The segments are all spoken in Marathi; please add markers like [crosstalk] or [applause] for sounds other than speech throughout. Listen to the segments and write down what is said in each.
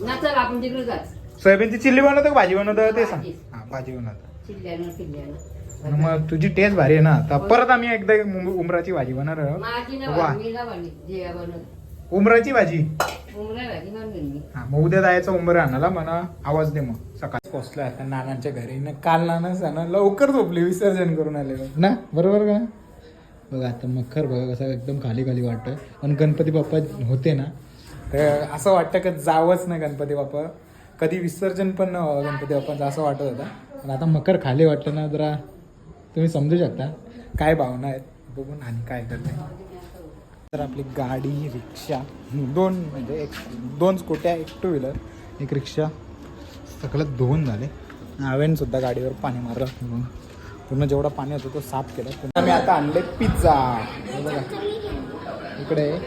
ना चल आपण तिकडे जाच. सोयाबीनची चिल्ली बनवतो का? भाजी बनवतो ते सांग. भाजी. हा भाजी बनवतो. चिल्ल्यानं मग तुझी टेस्ट भारी आहे ना. तर परत आम्ही एकदा उम- उमराची भाजी बनवणार आहोत. माझी ना वा. मी ना बनी जेव्हा बनवत. उमराची भाजी? उमरा भाजी बनवून मी. हा मग उद्या जायचं उंबर आणायला. म्हणा आवाज दे मग. सकाळी पोचलो आता नानांच्या घरी. ना काल नाना सण लवकर झोपली विसर्जन करून आलेलो ना? बरोबर का? बघा आता मखर बघा कसं एकदम खाली खाली वाटतोय. पण गणपती बाप्पा होते ना तर असं वाटतं का जावंच नाही गणपती बाप्पा? कधी विसर्जन पण न व्हावं गणपती बाप्पाचं असं वाटत होता. पण आता मकर खाली वाटतं ना जरा तुम्ही समजू शकता. काय भावना आहेत? बघून आणि काय करते. तर आपली गाडी रिक्षा दोन म्हणजे एक दोन स्कूट्या एक टू व्हीलर एक रिक्षा सगळं धुवून झाले. नावेन सुद्धा गाडीवर पाणी मारलं. म्हणून पूर्ण जेवढा पाणी होतं तो साफ केला. मी आता आणले पिझ्झा. इकडे आहे.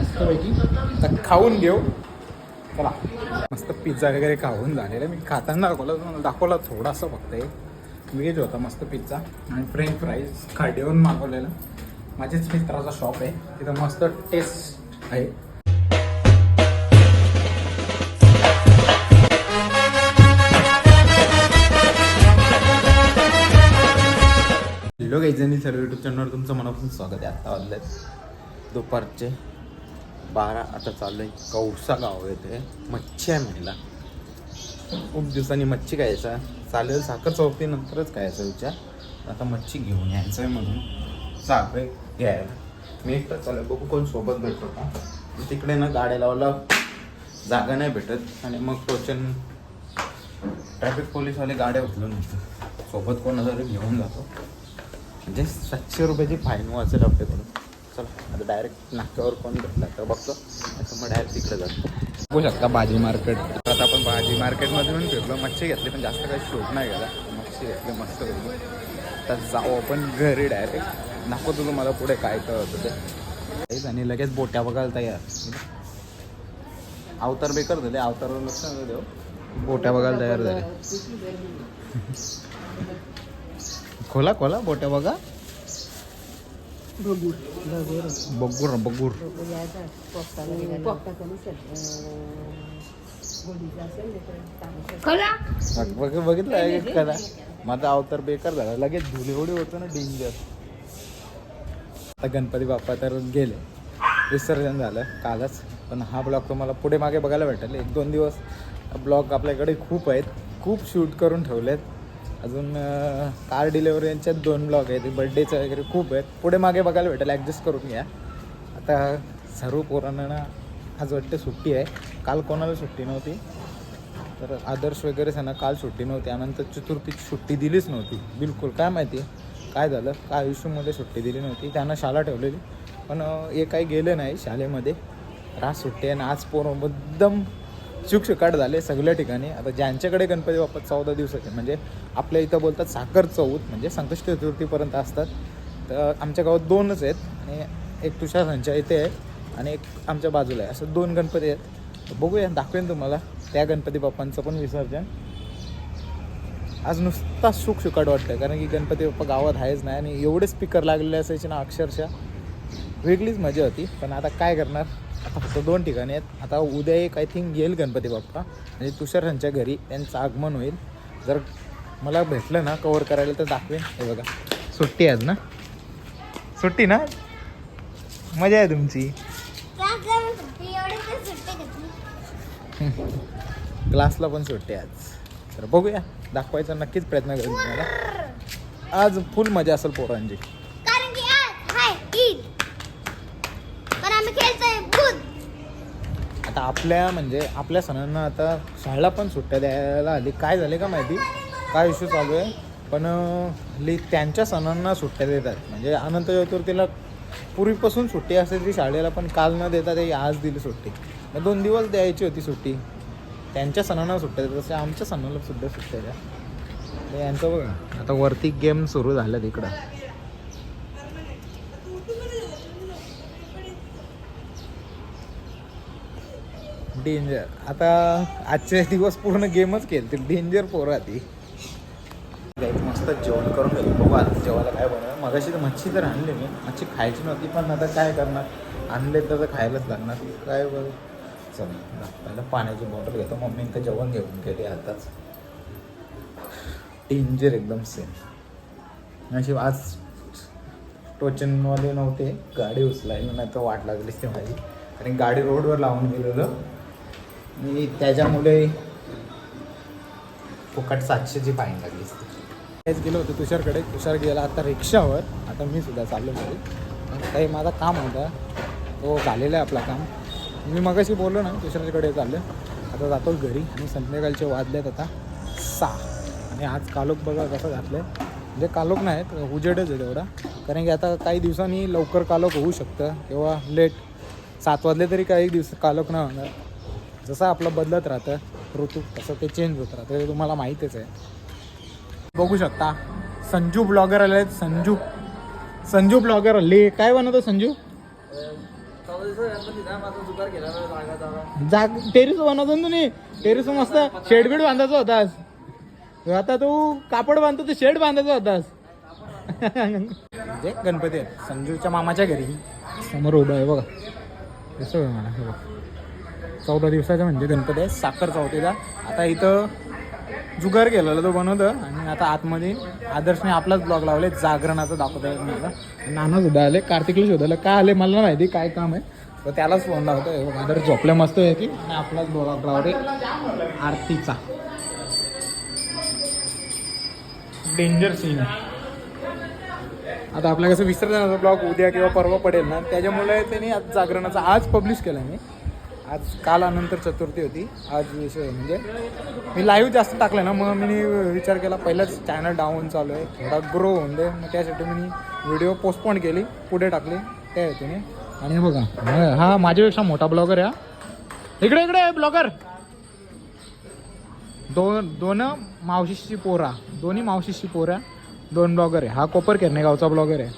मस्तपैकी. आता खाऊन घेऊ. चला. मस्त पिझ्झा वगैरे खाऊन झालेला मी खाताना दाखवला तुम्हाला दाखवला थोडासा फक्त एक. व्हेज होता मस्त पिझ्झा. आणि फ्रेंच फ्राईज खाड्यावरून मागवलेला. माझ्याच मित्राचा शॉप आहे. तिथं मस्त टेस्ट आहे. हॅलो काही सर्व युट्यूब चॅनलवर तुमचं मनापासून स्वागत आहे. आत्ता वाजले दुपारचे बारा आता चालू आहे कौसा गाव येते मच्छी आहे महिला खूप दिवसांनी मच्छी खायचा. चालेल साखर चौथी नंतरच खायचा विचार. आता मच्छी घेऊन यायचं आहे म्हणून. साखर घ्यायला. मी एकटा चालेल बघू कोण सोबत भेटतो का. तिकडे ना गाड्या लावायला जागा नाही भेटत. आणि मग टोचन ट्रॅफिक पोलीसवाले गाड्या उचलून सोबत कोण जरी घेऊन जातो. म्हणजे सातशे रुपयाची फाईन वाचेल आपल्याकडून. चला आता डायरेक्ट नाक्यावर कोण भेटला तर बघतो. आता मग डायरेक्ट तिकडे जातो बघू शकता भाजी मार्केट आता आपण भाजी मार्केटमध्ये पण फिरलो. मच्छी घेतली पण जास्त काही शोध नाही गेला मच्छी घेतली मस्त घेतली तर जाऊ आपण घरी डायरेक्ट नको तुझं मला पुढे काय कळत होतं ते. काहीच आणि लगेच बोट्या बघायला तयार. अवतार बेकार झाले अवतारवर लक्ष देऊ. बोट्या बघायला तयार झाले. [laughs] खोला खोला बोट्या बघा. बघ- बघ- बघितलं आहे का कदा माझा अवतार बेकार झाला. लगेच धुले एवढी होतं ना डेंजर आता गणपती बाप्पा तर गेले. विसर्जन झालं कालच. पण हा ब्लॉग तुम्हाला पुढे मागे बघायला भेटेल. एक दोन दिवस ब्लॉग आपल्याकडे खूप आहेत. खूप शूट करून ठेवलेत. अजून कार डिलेवरी यांच्यात दोन ब्लॉग आहेत. बड्डेचं वगैरे खूप आहेत. पुढे मागे बघायला भेटेल. ॲडजस्ट करून घ्या. आता सर्व पोरांना आज वाटते सुट्टी आहे. काल कोणाला सुट्टी नव्हती? तर आदर्श वगैरे त्यांना काल सुट्टी नव्हती. त्यानंतर चतुर्थीची सुट्टी दिलीच नव्हती. बिलकुल. काय माहिती? काय झालं? काय आयुष्यामध्ये सुट्टी दिली नव्हती? त्यांना शाळा ठेवलेली. पण हे काही गेले नाही शाळेमध्ये. रास सुट्टी आहे आणि आज पोरं एकदम शुकशुकाट झाले सगळ्या ठिकाणी. आता ज्यांच्याकडे गणपती बाप्पा चौदा दिवसाचे म्हणजे आपल्या इथं बोलतात साखर चौथ म्हणजे संकष्ट चतुर्थीपर्यंत असतात. तर आमच्या गावात दोनच आहेत आणि एक तुषार संचा इथे आहे आणि एक आमच्या बाजूला आहे. असं दोन गणपती आहेत. तर बघूया दाखवेन तुम्हाला त्या गणपती बाप्पांचं पण विसर्जन. आज नुसता सुख सुकाट वाटतं कारण की गणपती बाप्पा गावात आहेच नाही आणि एवढे स्पीकर लागलेले असायचे ना अक्षरशः. वेगळीच मजा होती पण आता काय करणार? आता फक्त दोन ठिकाणी आहेत. आता उद्या एक आय थिंक येईल गणपती बाप्पा. म्हणजे तुषारांच्या घरी त्यांचं आगमन होईल. जर मला भेटलं ना कवर करायला तर दाखवेन. हे बघा. सुट्टी आज ना? सुट्टी ना? मजा आहे तुमची. [laughs] क्लासला पण सुट्टी आहे आज. तर बघूया. दाखवायचा नक्कीच प्रयत्न करेन तुम्हाला. आज फुल मजा असेल पोरांची कारण की आज हाय ईद पण आम्ही खेळतोय भूत आता आपल्या म्हणजे आपल्या सणांना आता शाळेला पण सुट्ट्या द्यायला आली. काय झाले का माहिती? काय इश्यू चालू आहे? पण हल्ली त्यांच्या सणांना सुट्ट्या देतात. म्हणजे अनंत चतुर्थीला पूर्वीपासून सुट्टी असायची शाळेला पण काल न देता ते आज दिली सुट्टी. मग दोन दिवस द्यायची होती सुट्टी. त्यांच्या सणांना सुट्ट्या देतात. तसे आमच्या सणाला सुद्धा सुट्ट्या द्या. यांचं बघा. आता वरती गेम सुरू झाल्या तिकडं डेंजर आता आजचे दिवस पूर्ण गेमच खेळतील. डेंजर पोरं ती मस्त जेवण करून घेतो बघू आता जेवायला काय बनवलं. मगाशी तर मच्छी तर आणली मी. मच्छी खायची नव्हती पण आता काय करणार? आणले तर खायलाच लागणार. काय बघ चल पहिला पाण्याची बॉटल घेतो. मम्मी तर जेवण घेऊन गेली आताच. डेंजर एकदम सेम अशी आज टोचनवाले नव्हते. गाडी उचलायला नाही तर वाट लागली ते माझी आणि गाडी रोडवर लावून गेलेलं. आणि त्याच्यामुळे फुकट सातशेची फाईन लागली. तेच गेलो होतो तुषारकडे. तुषार गेला आता रिक्षावर. आता मी सुद्धा चाललो घरी. काही माझा काम होता. तो झालेला आहे आपला काम. मी मगाशी बोललो ना तुषारकडे चाललो. आता जातो घरी. आणि संध्याकाळचे वाजलेत आता सहा. आणि आज कालोक बघा कसं घातलं आहे म्हणजे कालोक नाहीत उजेडच आहे तेवढा. कारण की आता काही दिवसांनी लवकर कालोक होऊ शकतं. किंवा लेट सात वाजले तरी काही दिवस कालोख नाही होणार. जसं आपलं बदलत राहतं ऋतू तसं ते चेंज होत राहतं. हे तुम्हाला माहीतच आहे. बघू शकता. संजू ब्लॉगर आले आहेत. संजू. संजू ब्लॉगर आले. काय बनवतो संजू? जाग टेरिस बनवतो ना तुम्ही. टेरिस मस्त शेडबीड बांधायचा होतास आता तू कापड बांधतो तू शेड बांधायचा होतास म्हणजे गणपती आहे संजूच्या मामाच्या घरी. समोर उभं आहे बघा. कसं मला? चौदा दिवसाचा म्हणजे गणपती आहे साखर चौथीचा आता इथं जुगार केलेला तो बनवतो आणि आता आतमध्ये आदर्शने आपलाच ब्लॉग लावले जागरणाचं दाखवत आहे मला नाना सुद्धा आले कार्तिकला शोधायला. काय आले मला माहिती काय काम आहे. तर त्यालाच फोन लावतो आदर्श झोपल्या मस्त आहे की आणि आपलाच ब्लॉग लावते आरतीचा. डेंजर सीन आहे आता आपल्या कसं विसर्जनाचा ब्लॉग उद्या किंवा परवा पडेल ना त्याच्यामुळे त्यांनी आज जागरणाचा आज पब्लिश केला मी. आज काल अनंतर चतुर्थी होती. आज विषय म्हणजे मी लाईव्ह जास्त टाकलं ना मग मी विचार केला पहिलाच चॅनल डाऊन चालू आहे. थोडा ग्रो होऊन दे. मग त्यासाठी मी व्हिडिओ पोस्टपोन केली पुढे टाकली त्या हेतूने. आणि बघा हा- माझ्यापेक्षा मोठा ब्लॉगर आहे हा. इकडे इकडे ब्लॉगर दोन दोन मावशीची पोरा दोन्ही मावशीची पोरा दोन ब्लॉगर आहे. हा कोपर केरणे गावचा ब्लॉगर आहे.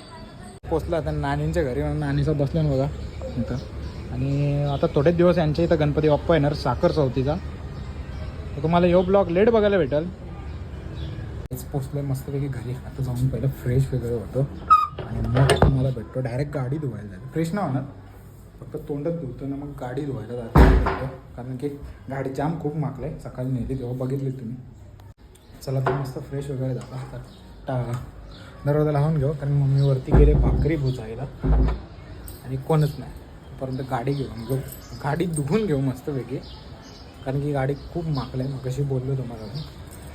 पोचला आता नानींच्या घरी म्हणून नानीचा बसला ना बघा. इथं. आणि आता थोडेच दिवस यांच्या इथं गणपती बाप्पा येणार साखर चौथीचा. तर तुम्हाला यो ब्लॉग लेट बघायला भेटेल. हेच पोचलोय मस्तपैकी घरी. आता जाऊन पहिलं फ्रेश वगैरे होतो. आणि मग तुम्हाला भेटतो. डायरेक्ट गाडी धुवायला जाते फ्रेश नाही होणार. फक्त तोंडच धुतो ना मग गाडी धुवायला जातो कारण की गाडी जाम खूप मागलं आहे सकाळी नेली तेव्हा बघितली तुम्ही. चला तर मस्त फ्रेश वगैरे जाता. तर टा दरवाजा लावून घेऊ. कारण मम्मीवरती गेले भाकरी भुजायला. आणि कोणच नाही. परंतु गाडी घेऊन घेऊ. गाडी धुवून घेऊ मस्तपैकी. कारण की गाडी खूप मागली आहे मग कशी बोललो तुम्हाला मी.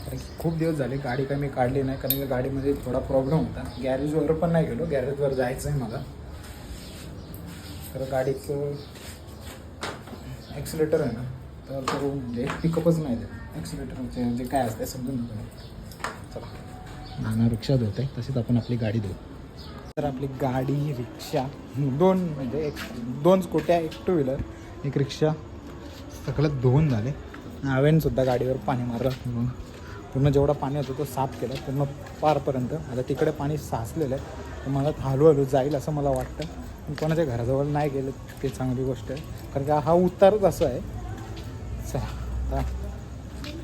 कारण की खूप दिवस झाले गाडी काही मी काढली नाही. कारण की गाडीमध्ये थोडा प्रॉब्लेम होता. गॅरेजवर पण नाही गेलो. गॅरेजवर जायचं आहे मला. तर गाडीचं ॲक्सिलेटर आहे ना. तर तो म्हणजे पिकअपच नाही देत. ॲक्सिलेटरचे म्हणजे काय असते समजून घेतो चला. नाना रिक्षा धुत आहे तशीच आपण आपली गाडी धुऊ. तर आपली गाडी रिक्षा दोन म्हणजे एक दोन स्कूट्या एक टू व्हीलर एक रिक्षा. सगळं धुवून झाले. हवेन सुद्धा गाडीवर पाणी मारलं. म्हणून पूर्ण जेवढा पाणी होतं तो साफ केला. पूर्ण पारपर्यंत. आता तिकडे पाणी साचलेलं आहे. तर मला हळूहळू जाईल असं मला वाटतं. पण कोणाच्या घराजवळ नाही गेलं ते चांगली गोष्ट आहे. कारण का हा उतारच असं आहे. चला आता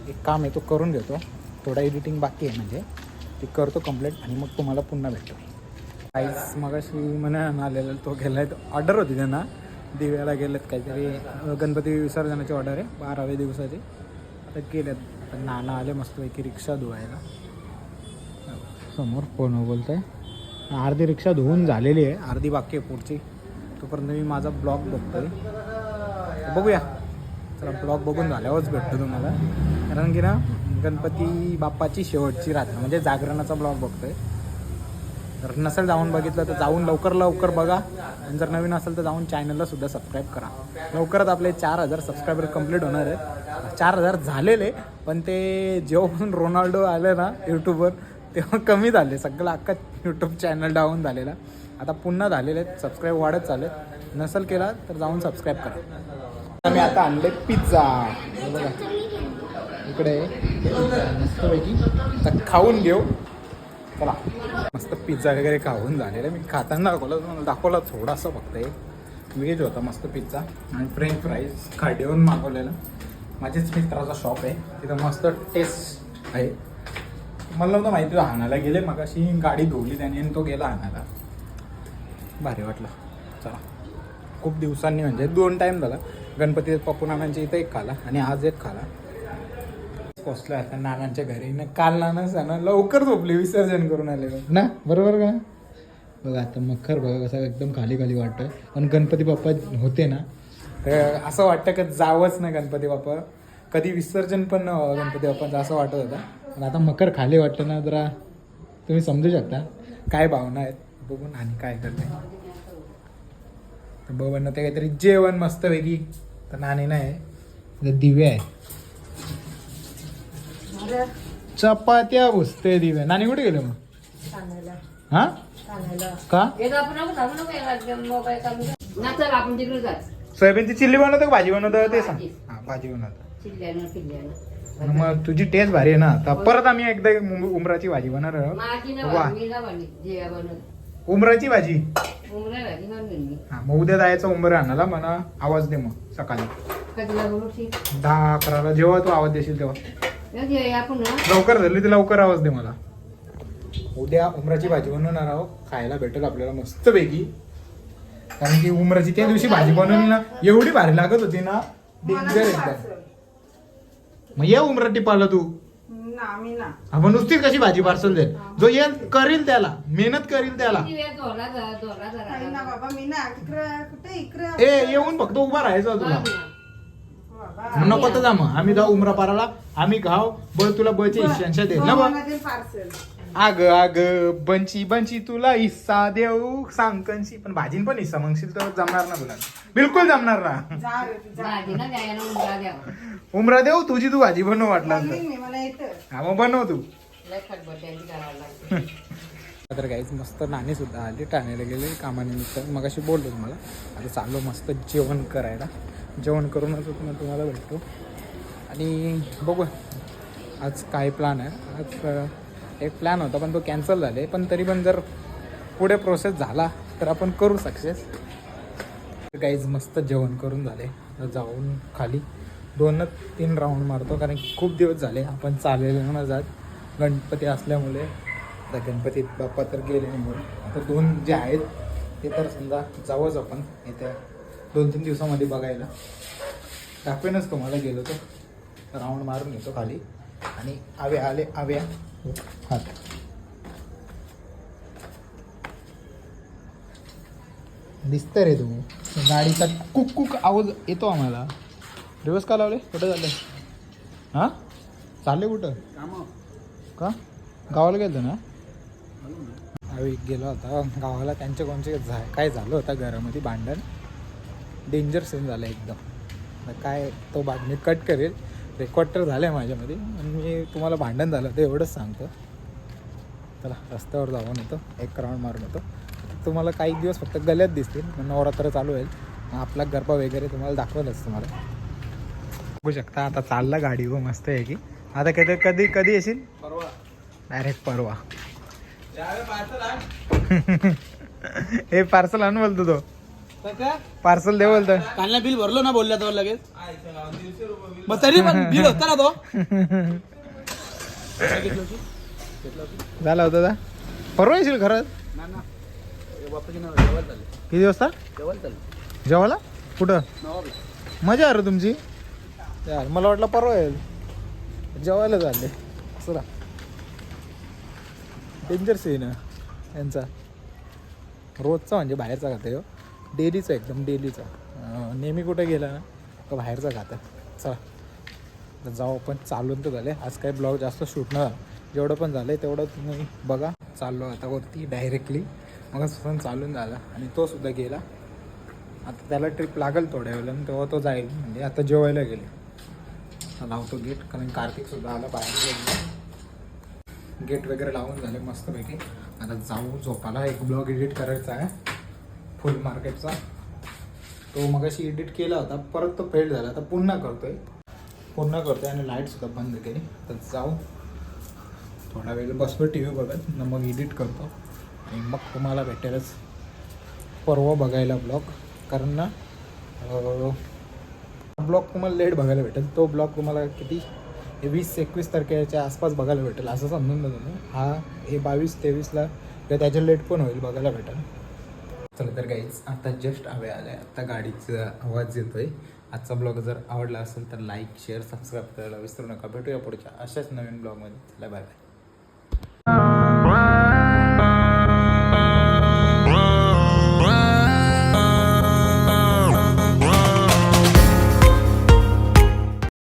एक काम आहे तो करून घेतो. थोडा एडिटिंग बाकी आहे म्हणजे. ते करतो कंप्लेट आणि मग तुम्हाला पुन्हा भेटतो. काहीच मगाशी म्हणा आलेला तो गेला आहे ऑर्डर होती त्यांना. दिव्याला गेलेत काहीतरी गणपती विसर्जनाची ऑर्डर आहे. बाराव्या दिवसाची. आता गेलेत. आता नाना आले मस्तपैकी रिक्षा धुवायला. समोर फोन बोलत आहे अर्धी रिक्षा धुवून झालेली आहे. अर्धी बाकी आहे पुढची. तोपर्यंत मी माझा ब्लॉग बघतोय. बघूया. चला ब्लॉग बघून झाल्यावरच भेटतो तुम्हाला. कारण की ना गणपती बाप्पाची शेवटची रात्र म्हणजे जागरणाचा ब्लॉग बघतोय. जर नसेल जाऊन बघितलं तर जाऊन लवकर लवकर बघा. आणि जर नवीन असेल तर जाऊन चॅनलला सुद्धा सबस्क्राईब करा. लवकरच आपले चार हजार सबस्क्रायबर कंप्लीट होणार आहेत. चार हजार झालेले पण ते जेव्हापासून रोनाल्डो आले ना यूट्यूबवर तेव्हा कमी झाले. सगळं अख्खा यूट्यूब चॅनल डाऊन झालेला. आता पुन्हा झालेले आहेत. सबस्क्राईब वाढत चालेल नसेल केला तर जाऊन सबस्क्राईब करा. आम्ही आता आणले पिझ्झा बघा. इकडे. मस्तपैकी. खाऊन घेऊ. चला. मस्त पिझ्झा वगैरे खाऊन झालेला मी खाताना दाखवला तुम्हाला दाखवला थोडासा फक्त एक. व्हेज होता मस्त पिझ्झा आणि फ्रेंच फ्राईज खाडीवरून मागवलेला. माझ्याच मित्राचा शॉप आहे. तिथं मस्त टेस्ट आहे. मला नव्हतं माहिती हाणायला गेले. मग अशी गाडी धुवली त्याने आणि तो गेला हाणायला भारी वाटलं. चला. खूप दिवसांनी म्हणजे दोन टाईम झाला. गणपती पप्पू नानांच्या इथं एक खाला आणि आज एक खाला. पोचलो आता नानांच्या घरी. ना काल नाना ना लवकर झोपली विसर्जन करून आले ना? बरोबर का? बघा आता मखर बघा कसा एकदम खाली खाली वाटतोय. पण गणपती बाप्पा होते ना? तर असं वाटतं की जावंच ना गणपती बाप्पा? कधी विसर्जन पण न व्हावं गणपती बाप्पाचं असं वाटत होतं. पण आता मकर खाली वाटतं ना जरा? तुम्ही समजू शकता. काय भावना आहेत? बघून आणि काय करते. तर बघ ते काहीतरी जेवण मस्त वेगळी तर नाणी नाही. दिवे आहे चपात्या भुसते दिवे. नाणी कुठे गेले मग? सांगायला. हा? सांगायला. का? येतो आपण नको सांगू नको याला मोबाईल काढून ना चल आपण तिकडे जाच सोयाबीनची चिल्ली बनवतो का? भाजी बनवतो ते सांग. हा भाजी बनवतो. चिल्ल्यानं पिल्ल्यानं आणि मग तुझी टेस्ट भारी आहे ना. तर परत आम्ही एकदा उम- उमराची भाजी बनवणार आहोत. माझी ना वा. मी ना बनत उमराची भाजी? उमरा भाजी बनवून मी. हा मग उद्या जायचं उमरा आणायला म्हणा आवाज दे मग सकाळी. दहा अकराला जेव्हा तू आवाज देशील तेव्हा. लवकर झाली तर लवकर आवाज दे मला. उद्या उमराची भाजी बनवणार आहोत. खायला भेटेल आपल्याला मस्त पैकी. कारण की उमराची त्या दिवशी भाजी बनवली ना एवढी भारी लागत होती ना डेंजर एकदम. मग ये उमरा टिपाला तू. ना मी ना. आपण नुसतीच कशी भाजी पार्सल दे जो ये करील त्याला मेहनत करील त्याला. ना बाबा मी ना इकडे कुठे इकडे ए येऊन फक्त उभा राहायचं तुला. नको तर जा मग. आम्ही जाऊ उमरा पाराला. आम्ही घाव बळ तुला बळचे इशांशा दे. ना बा पार्सल आग आग बंची बंची तुला हिस्सा देऊ. सांग कंची पण भाजीन पण हिस्सा. मागशील तर जमणार ना तुला? बिलकुल जमणार ना. जा रे जा. भाजी ना द्यायला उमरा द्यावा उमरा देऊ तुझी तू भाजी बनव वाटला तर. बनवीन मी मला येतं. हा मग बनव तू. लय खटबट्यांची करावं लागते [laughs] तर काहीच मस्त नाणी सुद्धा आली ठाण्याला गेले कामानिमित्त. मग अशी बोललो तुम्हाला आता चाललो मस्त जेवण करायला. जेवण करूनच मग तुम्हाला भेटतो. आणि बघू आज काय प्लॅन आहे? आज एक प्लॅन होता पण तो कॅन्सल झाले पण तरी पण जर पुढे प्रोसेस झाला तर आपण करू सक्सेस काहीच मस्त जेवण करून झाले. जाऊन खाली दोनच तीन राऊंड मारतो कारण खूप दिवस झाले आपण चाललेलं न जात. गणपती असल्यामुळे आता गणपती बाप्पा तर गेले निघून आता दोन जे आहेत ते तर समजा जावंच आपण येत्या दोन तीन दिवसामध्ये बघायला. दाखवेनच तुम्हाला गेलो तर. राऊंड मारून येतो खाली. आणि आवे आले आव्या. हात. दिसतं रे तू. गाडीचा कुक कुक आवाज येतो आम्हाला. दिवस का लावले? कुठं झालं हां? चालले कुठं? का? गावाला गेलो ना? आम्ही गेलो होता. गावाला त्यांच्या कोणचे झा काय झालं होतं घरामध्ये भांडण? डेंजर सीन झालं एकदम. काय तो भाग मी कट करेल. रेकॉर्ड तर झालं आहे माझ्यामध्ये. आणि मी तुम्हाला भांडण झालं ते एवढंच सांगतो. चला रस्त्यावर जाऊन येतो. एक राऊंड मारून येतो. तुम्हाला काही दिवस फक्त गल्यात दिसतील मग नवरात्र चालू होईल. आपला गरबा वगैरे तुम्हाला दाखवलंच तुम्हाला. बघू शकता आता चालला गाडी. हो मस्त आहे की. आता कधी कधी कधी येशील? परवा. डायरेक्ट परवा. हे पार्सल आण बोलतो तो. पार्सल दे बोलतो. कालला बिल भरलो ना बोलल्या तो लगेच. मग तरी पण बिल होता ना तो. झाला होता का परवा येशील खरंच? किती वाजता? जेवायला? कुठं? मजा आहे रे तुमची. यार मला वाटलं परवा येईल. जेवायला झाले चला. डेंजर सीन आहे. यांचा. रोजचा म्हणजे बाहेरचा खाते हो. डेलीचा एकदम डेलीचा नेहमी कुठे गेला ना तर बाहेरचा खातं. चला. तर जाऊ आपण. चालून तर झाले. आज काही ब्लॉग जास्त शूट न जेवढं पण झालं आहे तेवढं तुम्ही बघा. चाललो आता वरती डायरेक्टली मग पण चालून झाला. आणि तो सुद्धा गेला. आता त्याला ट्रिप लागेल थोड्या वेळेला तेव्हा तो जाईल. म्हणजे आता जेवायला गेले. लावतो गेट कारण कार्तिक सुद्धा आला बाहेर. गेला गेट वगैरे लावून झाले मस्तपैकी. आता जाऊ झोपाला एक ब्लॉग एडिट करायचा आहे. फुल मार्केटचा तो मगाशी एडिट केला होता परत तो फेल झाला. आता पुन्हा करतोय. पुन्हा करतोय आणि लाईटसुद्धा बंद केली. तर जाऊ. थोडा वेळ बसतो टी व्ही बघत. न मग एडिट करतो. आणि मग तुम्हाला भेटेलच. परवा बघायला ब्लॉग कारण ना ब्लॉग तुम्हाला लेट बघायला भेटेल. तो ब्लॉग तुम्हाला किती? हे वीस एकवीस तारखेच्या आसपास बघायला भेटेल असं समजून जा तुम्ही हा हे बावीस तेवीसला किंवा त्याच्या लेट पण होईल बघायला भेटेल. चला तर काहीच आता जस्ट हवे आले आता गाडीचा आवाज येतो आहे आजचा ब्लॉग जर आवडला असेल तर लाईक शेअर सबस्क्राईब करायला विसरू नका. भेटूया पुढच्या अशाच नवीन ब्लॉगमध्ये चला बाय बाय